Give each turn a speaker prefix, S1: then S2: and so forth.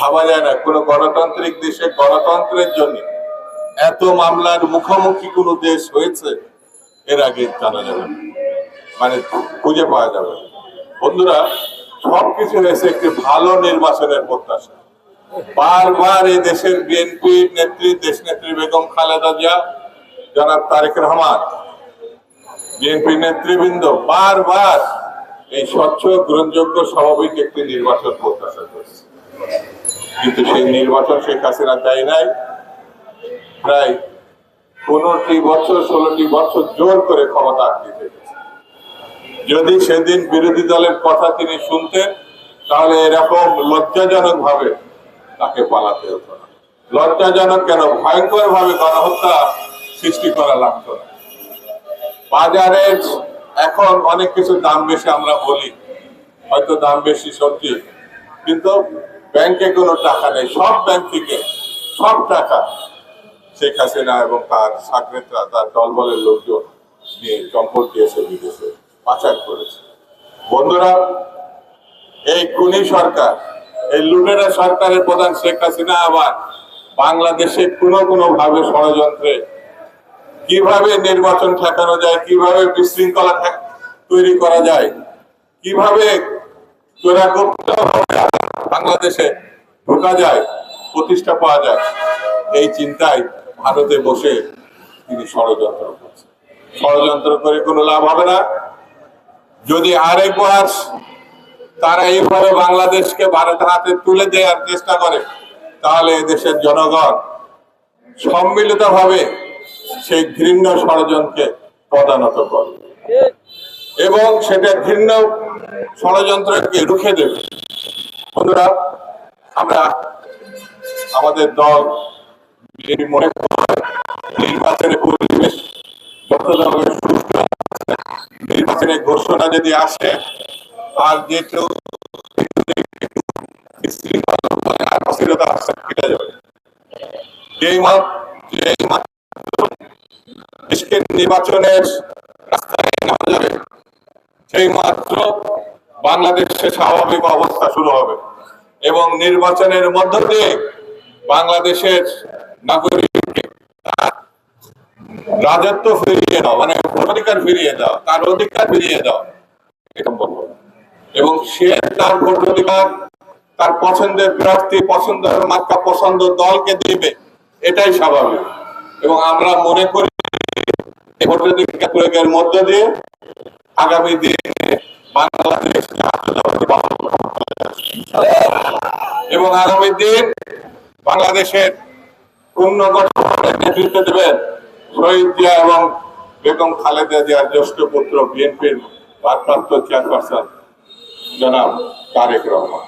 S1: ভাবা যায় না, কোনো গণতান্ত্রিক দেশে গণতন্ত্রের জন্য এত মামলার মুখোমুখি কোনো দেশ হয়েছে? এর আগে জানা যাবে মানে খুঁজে পাওয়া যাবে বন্ধুরা, সবকিছু হয়েছে একটি ভালো নির্বাচনের প্রত্যাশা। বারবার এই দেশের বিএনপি নেত্রী দেশ নেত্রী বেগম খালেদা জিয়া, জনাব তারেক রহমান বিএনপি নেতৃবৃন্দ বারবার এই স্বচ্ছ, গ্রহণযোগ্য, স্বাভাবিক একটি নির্বাচন প্রত্যাশা করেছে। কিন্তু সেই নির্বাচন শেখ হাসিনা দেয় নাই। প্রায় পনেরোটি বছর, ষোলোটি বছর জোর করে ক্ষমতা আঁকড়ে রেখেছে যদি সেদিন বিরোধী দলের কথা তিনি শুনতেন, তাহলে এরকম লজ্জাজনক ভাবে তাকে পালাতে হতো না। লজ্জাজনক কেন? ভয়ঙ্কর ভাবে গণহত্যা সৃষ্টি করা লাগতো না। বাজারে এখন অনেক কিছু দাম বেশি আমরা বলি। হয়তো দাম বেশি সত্যি, কিন্তু ব্যাংকে কোনো টাকা নেই, সব ব্যাংক থেকে, সব টাকা। শেখ হাসিনা এবং তার সাকরেতরা, তার দলবলের লোকজন নিয়ে চম্পট দিয়েছে, বিদেশে পাচার করেছে। বন্ধুরা, এই কুনি সরকার, এই লুটেরা সরকারের প্রধান শেখ হাসিনা আবার বাংলাদেশে কোনো কোনো ভাবে ষড়যন্ত্রে কীভাবে নির্বাচন ঠেকানো যায়, কীভাবে বিশৃঙ্খলা তৈরি করা যায়, কীভাবে বাংলাদেশে ঢোকা যায়, প্রতিষ্ঠা পাওয়া যায়। এই চিন্তায় ভারতে বসে তিনি ষড়যন্ত্র করছেন। ষড়যন্ত্র করে কোনো লাভ হবে না। যদি আরেকবার তারা এইভাবে বাংলাদেশকে ভারতের হাতে তুলে দেওয়ার চেষ্টা করে, তাহলে দেশের জনগণ সম্মিলিত ভাবে সেই ঘৃণ্য ষড়যন্ত্রকে পদানত করবে। এবং সেটা ঘৃণ্য ষড়যন্ত্রকে রুখে দেবে। বন্ধুরা আমরা আমাদের দল মনে নির্বাচনের পরিবেশ যথাযথভাবে সুস্থ আছে, নির্বাচনের ঘোষণা যদি আসে আর যে কেউ দেশকে নির্বাচনের রাস্তায় নামা যাবে সেই মাত্র বাংলাদেশে স্বাভাবিক অবস্থা শুরু হবে। এবং নির্বাচনের মধ্য দিয়ে বাংলাদেশের নাগরিককে তার রাজত্ব ফিরিয়ে দাও মানে ভোটাধিকার ফিরিয়ে দাও, তার অধিকার ফিরিয়ে দাও বলব। এবং সে তার ভোটাধিকার, তার পছন্দের প্রার্থী, পছন্দের মার্কা, পছন্দ দলকে দিবে, এটাই স্বাভাবিক। এবং আমরা মনে করি ভোটাধিকার প্রয়োগের মধ্য দিয়ে আগামী দিনে এবং আগামী দিন বাংলাদেশের পূর্ণ গঠনের নেতৃত্ব দেবেন শহীদ জিয়া এবং বেগম খালেদা জিয়ার জ্যেষ্ঠ পুত্র বিএনপির ভারপ্রাপ্ত চেয়ারপারসন জনাব তারেক রহমান।